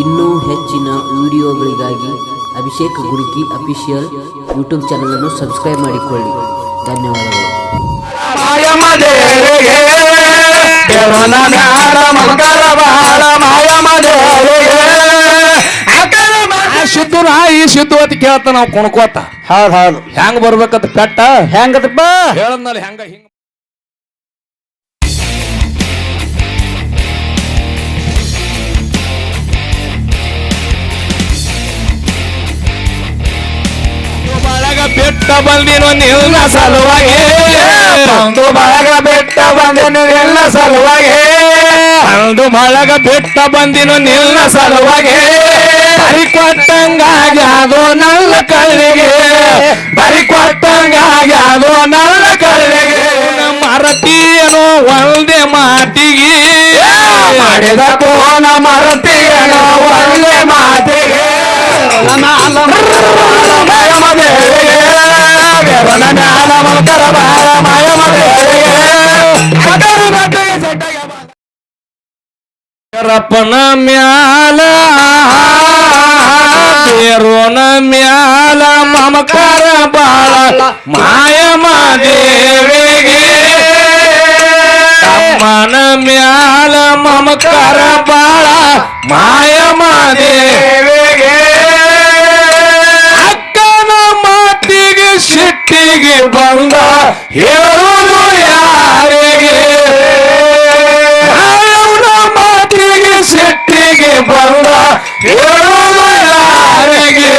ಇನ್ನೂ ಹೆಚ್ಚಿನ ವಿಡಿಯೋಗಳಿಗಾಗಿ ಅಭಿಷೇಕ್ ಗುರುಕಿ ಅಫಿಷಿಯಲ್ ಯೂಟ್ಯೂಬ್ ಚಾನಲನ್ನು ಸಬ್ಸ್ಕ್ರೈಬ್ ಮಾಡಿಕೊಳ್ಳಿ. ಧನ್ಯವಾದಗಳು. ಸಿದ್ದು ನಾಯಿ ಸಿದ್ದು ಅಂತ ಕೇಳ್ತ ನಾವು ಕುಣ್ಕೋತ. ಹೌದ್ ಹೌದು. ಹೆಂಗ್ ಬರ್ಬೇಕಂತ ಪೆಟ್ಟ? ಹೆಂಗದಪ್ಪ ಹೇಳದ್ನಲ್ಲಿ ಹೆಂಗ ಹಿಂಗ ಬೆಟ್ಟ ಬಂದಿನ ನಿನ್ನ ಸಲುವಾಗಿ. ಒಂದು ಬಳಗ ಬೆಟ್ಟ ಬಂದಿನ ನಿಲ್ಲ ಸಲುವಾಗಿ. ಒಂದು ಬಳಗ ಬೆಟ್ಟ ಬಂದಿನ ನಿನ್ನ ಸಲುವಾಗಿ. ಬರಿ ಕೊಟ್ಟಂಗಾಗಿ ಅದು ನಲ್ಲ ಕಳ್ಳಿಗೆ ಬರಿ ಕೊಟ್ಟಂಗಾಗಿ ಅದು ನಲ್ಲ ಕಳ್ಳಿಗೆ ಮರತಿಯನು ಒಂದೇ ಮಾತಿಗೆ. ಮಾಡಿದ ಕೋನ ಮರತಿಯನು ಒಂದೇ ಮಾತಿಗೆ. रपन म्याला रोन म्याला ममकार बाळा माया मागे वेगे मन म्याला ममकार बाळा माया मागे ಬಂದ ಹೇಳುವುದು ಯಾರಿಗೆ ಅವನ ಮಾತಿಗೆ ಸಿಟ್ಟಿಗೆ ಬಂದ ಹೇಳುವುದು ಯಾರಿಗೆ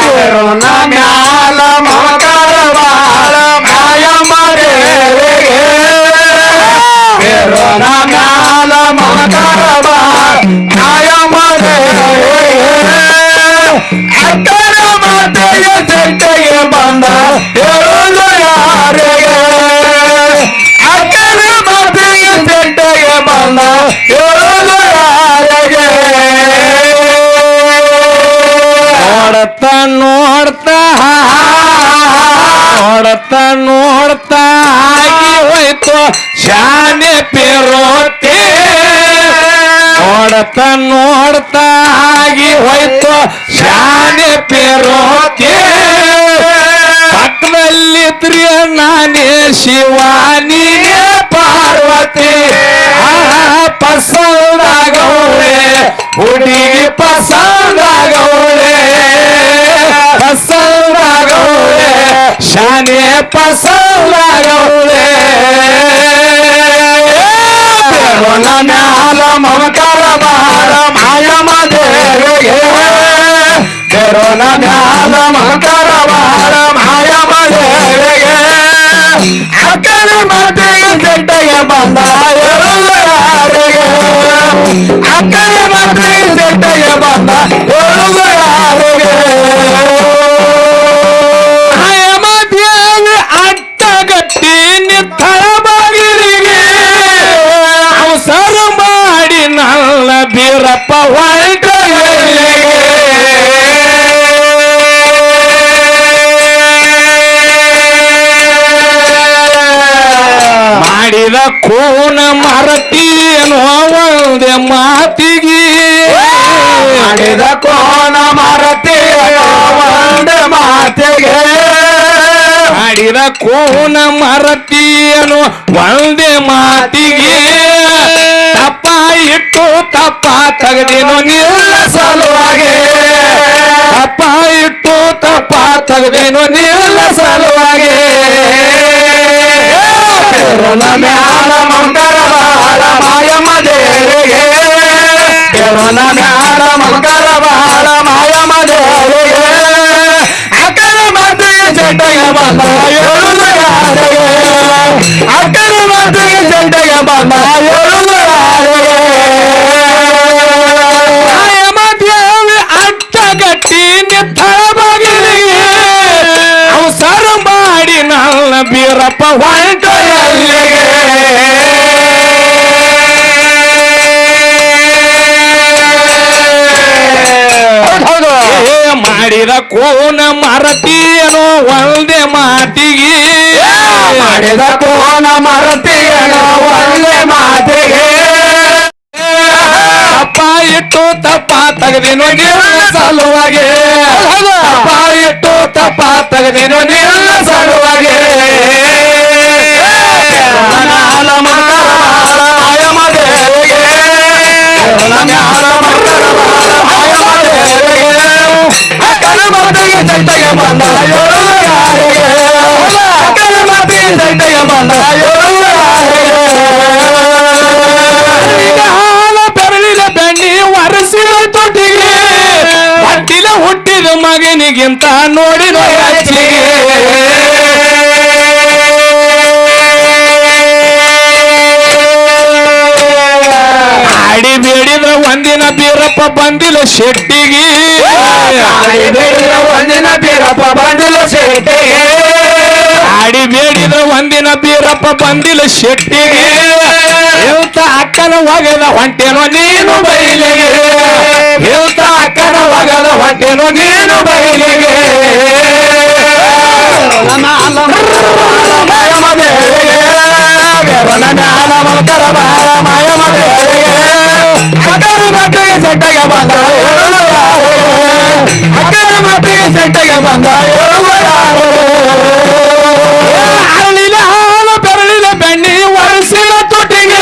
ಬೇರೋನ ಮ್ಯಾಲ ಮಮಕಾರ ಬಾಳ ಮಾಯಮ್ಮ ದೇವಿಗೆ ಬೇರೋನ ಮ್ಯಾಲ ಮಮಕಾರ ಬಾಳ ಮಾಯಮ್ಮ ದೇವಿಗೆ ಅಕ್ಕನ ಮಾತೆಗೆ ಸಿಟ್ಟಿಗೆ ಬಂದ ಹೇಳುವುದು ಯಾರಿಗೆ? ಅಕ್ಕನ ಮಾತೆಗೆ ಸಿಟ್ಟಿಗೆ ಬಂದ ಹೇಳುವುದು ಯಾರಿಗೆ? ನೋಡ್ತಾ ನೋಡ್ತಾ ಶಾನೆ ಪೇರೋತೆ. ನೋಡ್ತಾ ನೋಡ್ತಾ, ಆಗಿ ಹೋಯ್ತು ಶಾನೆ ಪೇರೋತಿ ಪಕ್ಕದಲ್ಲಿದ್ರಿ ನಾನೇ ಶಿವ ನೀನೇ ಪಾರ್ವತಿ ಪಸಂದಾಗೌಳೆ ಹುಡುಗಿ ಪಸಂದಾಗೌಳೆ ಪಸಂದಾಗೌಳೆ ಶಾನೆ ಪಸಂದಾಗೌಳೆ ದೇವನ ಮ್ಯಾಲ ಮಮಕಾರ ಬಾಳ ಮಾಯಮ ದೇವಿಗೆ కరుణ ధ్యాన మంతర బాల మాయమదేవిగే అక్కల మధ్య చెట్టయ బందాయ అక్క ಮಾಡಿದ ಕೋನ ಮರತೀನೋ ಒಂದು ಮಾತೆಗೆ. ಮಾಡಿದ ಕೋನ ಮರತಿಯನು ಒಂದೇ ಮಾತಿಗೆ. ತಪ್ಪ ಇಟ್ಟು ತಪ್ಪ ತೆಗೆದೇನು ನಿಲ್ಲ ಸಲುವಾಗಿ. ತಪ್ಪ ಇಟ್ಟು ತಪ್ಪ ತೆಗೆದೇನು ನಿಲ್ಲ ಸಲುವಾಗಿ. ಮ್ಯಾಲ ಮಂಗಳ ಮಾಯಮ್ಮ ದೇವಿಗೆ ಮ್ಯಾಲ ಮಂಕರ அக்கறை மாத்திரை சண்டைய பாமா அவசரம் பாடி நல்ல வீரப்ப வாழ் ಕೋನ ಮರತಿಯನು ಒಂದೇ ಮಾತಿಗೆ. ಮಾಡಿದ ಕೋನ ಮರತಿಯನು ಒಂದೇ ಮಾತಿಗೆ. ಅಪ್ಪ ಇಟ್ಟು ತಪ್ಪ ತೆಗೆದೇನು ನಿನ್ನ ಸಲುವಾಗೆ. ಅಪ್ಪ ಇಟ್ಟು ತಪ್ಪ ತೆಗೆದೇನು ನಿನ್ನ ಸಲುವಾಗೆ. ಹಾಲ ಮಾಲ ಆಯಮ ಯಾರಿಗೆ ಹಾಲ ಬೆರಳಿನ ಬೆಣ್ಣಿ ಒರೆಸಿದ ತೊಟ್ಟಿಗೆ ಹೊಟ್ಟಿಲ ಹುಟ್ಟಿದ ಮಗನಿಗಿಂತ ನೋಡಿ ನೋಡಿ ಒಂದಿನ ಬೀರಪ್ಪ ಬಂದಿಲ್ಲ ಶೆಟ್ಟಿಗೆ. ಒಂದಿನ ಬೀರಪ್ಪ ಬಂದಿಲ್ಲ ಶೆಟ್ಟಿಗೆ. ಆಡಿ ಬೇಡಿದ ಒಂದಿನ ಬೀರಪ್ಪ ಬಂದಿಲ್ಲ ಶೆಟ್ಟಿಗೆ. ಇಂತ ಅಕ್ಕನ ಒಗದ ಹೊಂಟೇನೋ ನೀನು ಬೈಲಿಗೆ. ಇಂತ ಅಕ್ಕನ ಒಗದ ಹೊಂಟೇನೋ ನೀನು ಬೈಲಿಗೆ. ಮ್ಯಾಲ ಮಲ್ಕರ ದೇವಿಗೆ மாட்டிய சட்டைய வந்தாய் அக்கட மாட்டிய சட்டைய வந்தாய் அரளில ஆள பெரளில பெண்ணி ஒரு சில தொட்டிங்க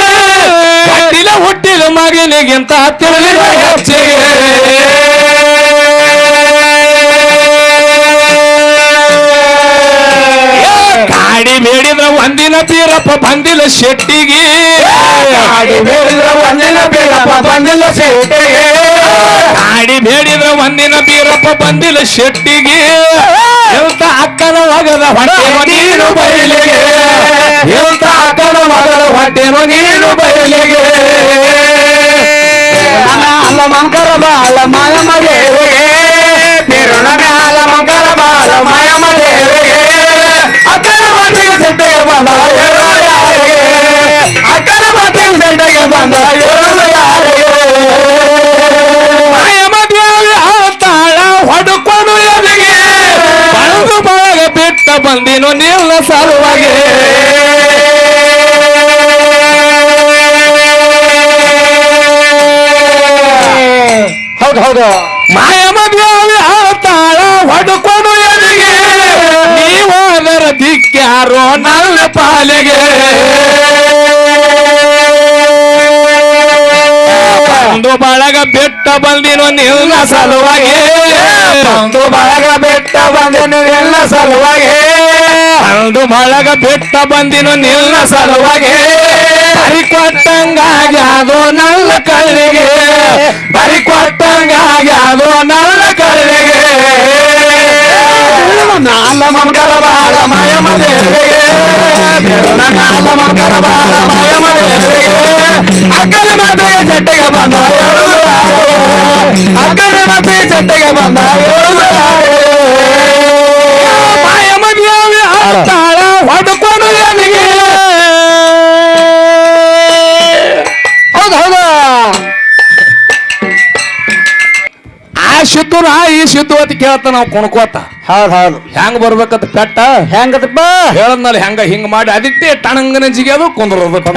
கட்டில ஒட்டில ಬೀರಪ್ಪ ಬಂದಿಲ್ಲ ಶೆಟ್ಟಿಗೆ. ಬೇಡಿದ್ರ ಒಂದಿನ ಬೀರಪ್ಪ ಬಂದಿಲ್ಲ ಶೆಟ್ಟಿಗೆ. ಗಾಡಿ ಬೇಡಿದ್ರ ಒಂದಿನ ಬೀರಪ್ಪ ಬಂದಿಲ್ಲ ಶೆಟ್ಟಿಗೆ. ಎಂತ ಅಕ್ಕನ ಹೊಗದ ಹೊಟ್ಟೆ ನೀನು ಬಯಲಿಗೆ. ಎಂತ ಅಕ್ಕನ ಮಗದ ಹೊಟ್ಟೆ ನೀನು ಬಯಲಿಗೆ. ಅಲ್ಲ ಮಂಕರ ಬಾಳ ಮಾಯ ದೇವಿಗೆ ಬಂದಿನು ನಿಲ್ಲ ಸಲುವಾಗಿ ಹೌದು ಹೌದು. ಮಾಯಮ ತಾಳ ಹೊಡ್ಕೊಂಡು ಎದಿಗೆ ನೀವಾದರ ದಿಕ್ಕ್ಯಾರೋ ನನ್ನ ಪಾಲಿಗೆ. ಒಂದು ಬಳಗ ಬಿಟ್ಟ ಬಂದಿನೋ ನಿನ್ನ ಸಲುವಾಗಿ. ಒಂದು ಬಳಗ ಬಿಟ್ಟ ಬಂದಿನು ನಿನ್ನ ಸಲುವಾಗಿ ಒಂದು ಬಳಗ ಬಿಟ್ಟ ಬಂದಿನು ನಿನ್ನ ಸಲುವಾಗಿ ಬರಿ ಕೊಟ್ಟಂಗಾಗಿ ಅದು ನನ್ನ ಕಳ್ಳಿಗೆ ಬರಿ ಕೊಟ್ಟಂಗಾಗಿ ಅದು ನನ್ನ ಕಳ್ಳಿಗೆ ನಾಲ ಮಂಕರ ಬಾಲ ಮಾಯಮ ದೇವಿಗೆ ನಾಲ ಮಂಕರ ಬಾಲ ಮಾಯಮ ದೇವಿಗೆ ಅಕ್ಕನ ಮಾತೆಗೆ ಚಟ್ಟೆಗೆ ಬಂದ ಏಳು ಯಾರು? ಅಕ್ಕನ ಮಾತೆಗೆ ಚಟ್ಟೆಗೆ ಬಂದ ನಾ ಈ ಅಂತ ಕೇಳ್ತ ನಾವು ಕುಣ್ಕೋತ. ಹೌದು ಹೌದು. ಹೆಂಗ್ ಬರ್ಬೇಕಂತ ಪೆಟ್ಟ? ಹೆಂಗದಪ್ಪ ಹೇಳದ್ನಲ್ಲ ಹೆಂಗ ಹಿಂಗ್ ಮಾಡಿ ಅದಕ್ಕೆ ಟಣಂಗನ ಜಿಗಿಯೋದು ಕುಂದ್ರದ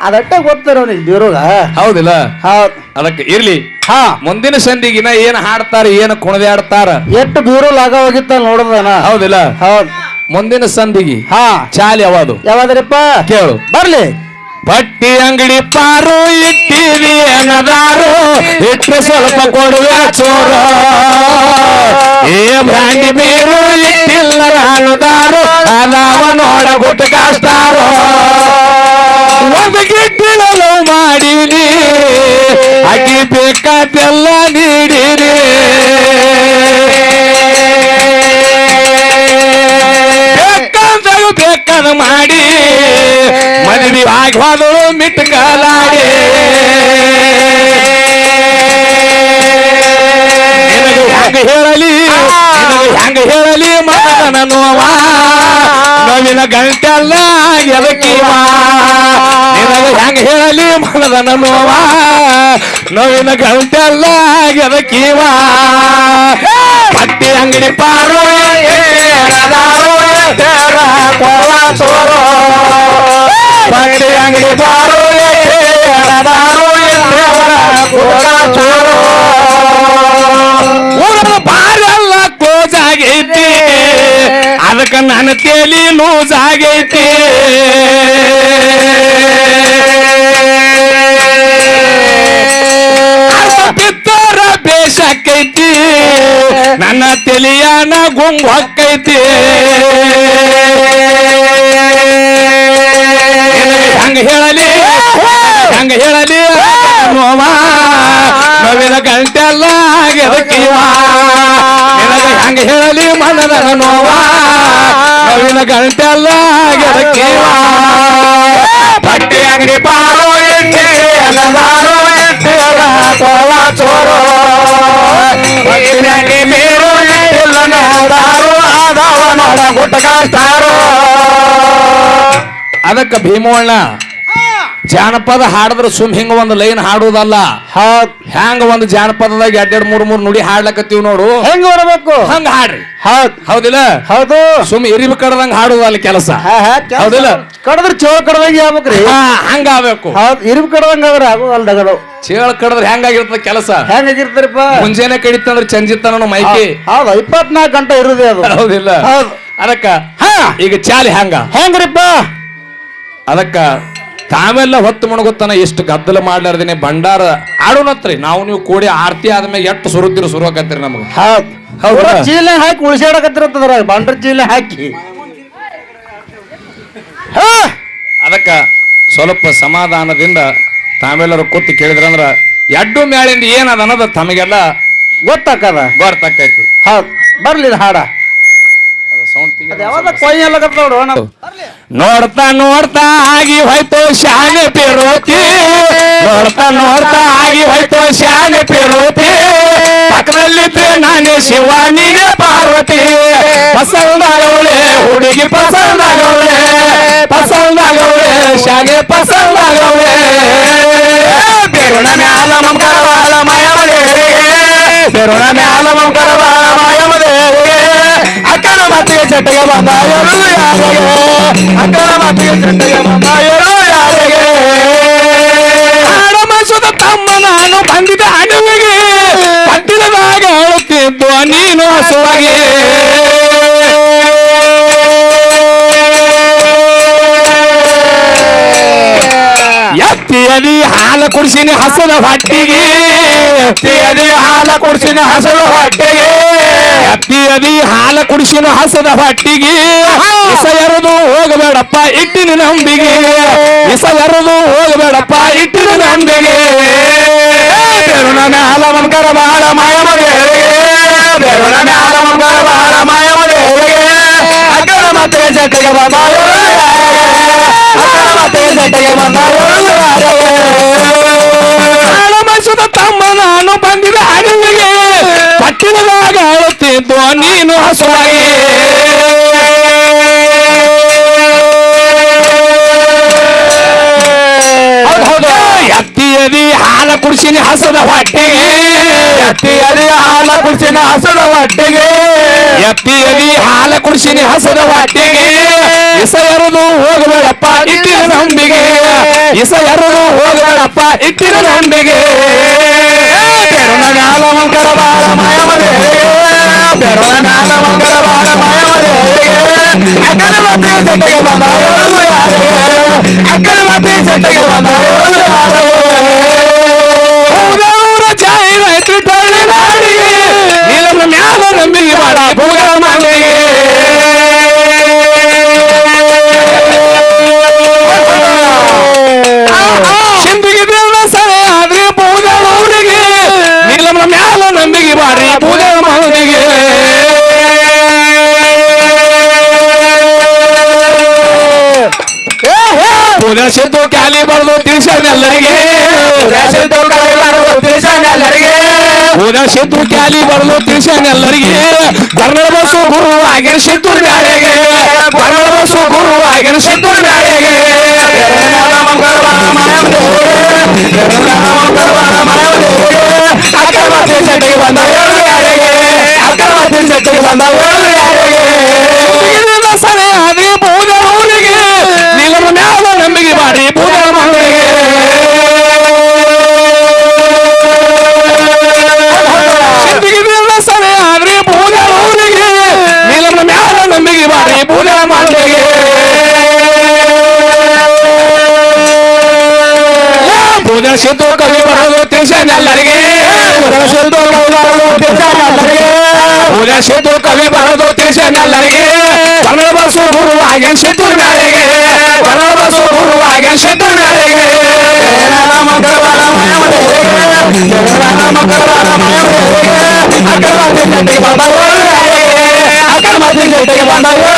ಅದಟ್ಟೆ ಗೊತ್ತಾರ ನೀ ದೇವ್ರಗ ಹೌದಿಲ್ಲ? ಹೌದು. ಅದಕ್ಕೆ ಇರ್ಲಿ. ಹಾ. ಮುಂದಿನ ಸಂದಿಗಿನ ಏನ್ ಹಾಡ್ತಾರ ಏನ್ ಕುಣದಾಡ್ತಾರ? ಎಷ್ಟು ಬೀರು ಲಾಗ ಹೋಗಿತ್ತ ನೋಡದನ. ಹೌದಿಲ್ಲ? ಹೌದು. ಮುಂದಿನ ಸಂದಿಗಿ. ಹಾ. ಚಾಲಿ ಯಾವುದು? ಯಾವಾದ್ರಪ್ಪ? ಕೇಳು. ಬರ್ಲಿ. ಪಟ್ಟಿ ಅಂಗಡಿ ಪಾರು ಇಟ್ಟಿವಿ ಅನ್ನದಾರು. ಇಟ್ಟು ಸ್ವಲ್ಪ ಕೊಡುವೆ ಚೋರ. ಏ ಬ್ರಾಂಡಿ ಬೇರು ಇಟ್ಟಿಲ್ಲ ಅನ್ನದಾರು. ಅದಾವ ನೋಡ ಗುಟ್ಟು ಕಾಸ್ತಾರೋ ಒಂದು ಗಿಟ್ಟಿಲಲು ಮಾಡಿರಿ ಅಕ್ಕಿ ಬೇಕಾದೆಲ್ಲ ನೀಡಿರಿ. ಮದುವೆ ಆಗಿ ಹೋದಳು ಮಿಟ್ಕಲಾಡಿ ನಿನಗೆ ಹೆಂಗ ಹೇಳಲಿ ನಿನಗೆ ಹೆಂಗ ಹೇಳಲಿ ಮಗನ ನೋವ ನೋವಿನ ಗಂಟೆಲ್ಲ ಎದಕಿವ ನಿನಗೆ ಹೆಂಗ ಹೇಳಲಿ ಮನದನ ನೋವ ನೋವಿನ ಗಂಟೆಲ್ಲ ಎದಕಿವ ಪಟ್ಟಿ ಅಂಗಡಿ ಪಾರು ಏರದಾರು ಏರ ಕೋಲ ಬಂಗಡಿ ಅಂಗಡಿ ಬಾರು ಎಣದಾರು ಬಾರಿ ಎಲ್ಲ ಕ್ಲೋಸ್ ಆಗೈತಿ ಅದಕ್ಕೆ ನನ್ನ ತೇಲಿ ಲೂಸ್ ಆಗೈತಿ ಬಿದ್ದರ ಬೇಷ ನನ್ನ ತಲಿಯಾನ ಗುಂಗ್ ಹೊಕ್ಕೈತಿ ಹಂಗ ಹೇಳಲಿ ಹಂಗ ಹೇಳಲಿ ನೋವ ನೋವಿನ ಗಂಟೆಲ್ಲ ಗೆದಕಿವ ನಿನಗೆ ಹಂಗ ಹೇಳಲಿ ಮನದ ನೋವ ನೋವಿನ ಗಂಟೆಲ್ಲ ಗೆದಕಿವ ಬಟ್ಟೆ ಅಂಗಡಿ ಪಾರೋ ಎಣ್ಣೆ ಎಲ್ಲದಾರೋ ಎಟ್ಟೆಲ್ಲ ಕೋಲ ಚೋರೋ ಬಟ್ಟೆ ಅಂಗಡಿ ಮೇರು ಎಲ್ಲ ನಾದಾರೋ ಆದವ ನೋಡ ಗುಟ್ಟಗಾಸ್ತಾರೋ ಅದಕ್ಕ ಭೀಮವಣ್ಣ ಜಾನಪದ ಹಾಡಿದ್ರೆ ಸುಮ್ ಹಿಂಗ ಒಂದು ಲೈನ್ ಹಾಡುದಲ್ಲ. ಹೌದ್. ಹ್ಯಾಂಗ ಒಂದು ಜಾನಪದದಾಗ ಎರಡೆರಡ್ ಮೂರ್ ಮೂರ್ ನುಡಿ ಹಾಡ್ಲಕತ್ತೀವಿ ನೋಡು. ಹೆಂಗ್ ಬರಬೇಕು ಹಂಗ ಹಾಡ್ರಿ. ಹೌದ್. ಹೌದಿಲ್ಲ? ಹೌದು. ಸುಮ್ ಎರಿಬ ಕಡದಂಗ ಹಾಡುದಲ್ಲ ಕೆಲಸ. ಹೌದಿಲ್ಲ? ಕಡದ್ರ ಚೇಳ ಕಡದಂಗ ಆಗ್ಬೇಕ್ರಿ. ಹಂಗ ಆಗ್ಬೇಕು. ಹೌದ್ ಕಡದಂಗ ಕಡ್ದಂಗ ಆದ್ರೆ ಚೇಳ ಕಡದ್ರ ಹೆಂಗಾಗಿರ್ತದ ಕೆಲಸ? ಹೆಂಗಾಗಿರ್ತಾರಪ್ಪ ಮುಂಜಾನೆ ಕಡಿತಂದ್ರ ಚಂಜಿತನ ಮೈಕಿ. ಹೌದು ಇಪ್ಪತ್ನಾಲ್ಕು ಗಂಟೆ ಇರುದೇ ಅದು. ಹೌದಿಲ್ಲ. ಹೌದು. ಅದಕ್ಕ ಹಾ ಈಗ ಚಾಲಿ ಹಂಗ. ಹೆಂಗ್ರಿಪ್ಪ? ಅದಕ್ಕ ತಾವೆಲ್ಲ ಹೊತ್ತು ಮುಣಗುತ್ತಾನ ಎಷ್ಟು ಗದ್ದಲ ಮಾಡ್ಲಾರ್ದೇನೆ ಭಂಡಾರ ಆಡೋಣತ್ರಿ. ನಾವು ನೀವು ಕೂಡಿ ಆರತಿ ಆದ್ಮೇಲೆ ಎಷ್ಟು ಸುರುತ್ತಿರು ನಮ್ಗೆ. ಹೌದ್. ಹೌದಾ? ಪೂರಾ ಚೀಲ ಹಾಕಿ ಉಳಿಸಾಡಕತ್ತಿರತ್ತದ್ರ ಬಂಡ್ರ ಚೀಲ ಹಾಕಿ. ಹಾ! ಅದಕ್ಕ ಸ್ವಲ್ಪ ಸಮಾಧಾನದಿಂದ ತಾವೆಲ್ಲರೂ ಕೂತು ಕೇಳಿದ್ರಂದ್ರ ಎಡ್ಡು ಮ್ಯಾಳಿಂದ ಏನದ ಅನ್ನೋದು ತಮಗೆಲ್ಲ ಗೊತ್ತಾಕದ? ಗೊತ್ತಾಕೈತಿ. ಹೌದು. ಬರ್ಲಿ ಇದು ಹಾಡ ಅದು ಸೌಂಡ್ ಅದ್ ಯಾವಾಗ ಕೊಯ್ ಎಲ್ಲಕತ್ತ ನೋಡು ನಾವು ನೋಡ್ತಾ ನೋಡ್ತಾ ಆಗಿ ಹೋಯ್ತು ಶಾನೆ ಪಿರೋತಿ. ನೋಡ್ತಾ ನೋಡ್ತಾ ಆಗಿ ಹೋಯ್ತು ಶಾನೆ ಪಿರೋತಿ. ಪಕ್ಕದಲ್ಲಿದ್ದೆ ನಾನೇ ಶಿವಾನಿಗೆ ಪಾರ್ವತಿ. ಪಸಂದಾಗವಳೆ ಹುಡುಗಿ ಪಸಂದಾಗವಳೆ ಪಸಂದಾಗವಳೆ ಶಾನೆ ಪಸಂದಾಗವಳೆ ಬೆರುಣ ಮ್ಯಾಲ ನಮ್ಮ ಮಯವಳೆ. ಬೆರುಣ ಮ್ಯಾಲ ಎರಡು ಯಾರಿಗೆ ಅಕ್ಕನ ಮಾತಿಗೆ ಚಟ್ಟಿಗೆ ಮಾಯರು ಯಾರಿಗೆ ಆಡಮಸದ ತಮ್ಮ ನಾನು ಬಂದಿದ್ದ ಅಡವಿಗೆ ಪಟ್ಟಿನದಾಗ ಹೇಳುತ್ತಿದ್ದು ನೀನು ಹಸುವಾಗಿ ಎತ್ತಿಯದಿ ಹಾಲ ಕುಡಿಸಿನಿ ಹಸದ ಹೊಟ್ಟಿಗೆ. ಎತ್ತಿಯದಿ ಹಾಲ ಕುಡಿಸಿನಿ ಹಸದ ಹೊಟ್ಟಿಗೆ. ಎತ್ತಿಯದಿ ಹಾಲ ಕುಡಿಸಿನ ಹಸದ ಹೊಟ್ಟಿಗೆ ಇಸ ಎರೆದು ಹೋಗಬೇಡಪ್ಪ ಇಟ್ಟಿನ ನಂಬಿಗೆ ಇಸ ಎರೆದು ಹೋಗಬೇಡಪ್ಪ ಇಟ್ಟಿನ ನಂಬಿಗೆ ಬೆರುಣ ಮ್ಯಾಲ ಮಂಕರ ಬಾಳ ಮಾಯಮದೇವಿಗೆ ಬೆರುಣ ಮ್ಯಾಲ ಮಂಕರ ಬಾಳ ಮಾಯಮದೇವಿಗೆ ಅಕ್ಕನ ಮತ್ತೆ ಜಟ್ಟಿಗೆ ಬಂದ ಅಕ್ಕನ ಮತ್ತೆ ಜಟ್ಟಿಗೆ ಬಂದ ಮೈಸೂದ ತಮ್ಮ ನಾನು ಬಂದಿದ ಅಡವಿಗೆ ಪಟ್ಟಿನದಾಗ ಅಳುತ್ತಿದ್ದು ನೀನು ಹಸುವಾಗಿ. ಎತ್ತಿಯದಿ ಹಾಲ ಕುಡಿಸಿನಿ ಹಸದ ಹೊಟ್ಟೆಗೆ. ಎತ್ತಿಯದಿ ಹಾಲ ಕುಡಿಸಿನ ಹಸದ ಹೊಟ್ಟೆಗೆ. ಎತ್ತಿಯದಿ ಹಾಲ ಕುಡಿಸಿನಿ ಹಸದ ಹೊಟ್ಟೆಗೆ. ಇಸ ಎರೆದು ಹೋಗಬೇಡಪ್ಪ, ಇಟ್ಟಿನ ನಂಬಿಗೆ. ಇಸ ಎರೆದು ಹೋಗಬೇಡಪ್ಪ, ಇಟ್ಟಿನ ನಂಬಿಗೆ. ಬೆರುಣ ಮ್ಯಾಲ అక్కడ మాత్రం చెట్టగా ಸಿದ್ದು ಕ್ಯಾಲಿ ಬರೆದು ತಿಳಿಸನೆಲ್ಲರಿಗೆ ಕನ್ನಡ ಬಸ್ಸು ಗುರು ಆಗಿನ ಸಿದ್ದು ಬ್ಯಾಳೆಗೆ ಕನ್ನಡ ಬಸ್ಸು ಗುರು ಆಗಿನ ಸಿದ್ದು ಬ್ಯಾಳೆಗೆ ಅಕ್ರಮತಿ ಸೆಟ್ಟಿಗೆ ಬಂದ ಏಳು ಯಾರಿಗೆ ಅಕ್ರಮತಿ से तो कभी भरोते से न लड़गे से तो भरोते से न लड़गे पूजा से तो कभी भरोते से न लड़गे कमल बसो गुरु आगे से तू न लड़गे कमल बसो गुरु आगे से तू न लड़गे राम करवाला माया में लड़गे राम करवाला माया में लड़गे अकरवा दिन देवा बाबा लड़गे अकरवा दिन देवा बाबा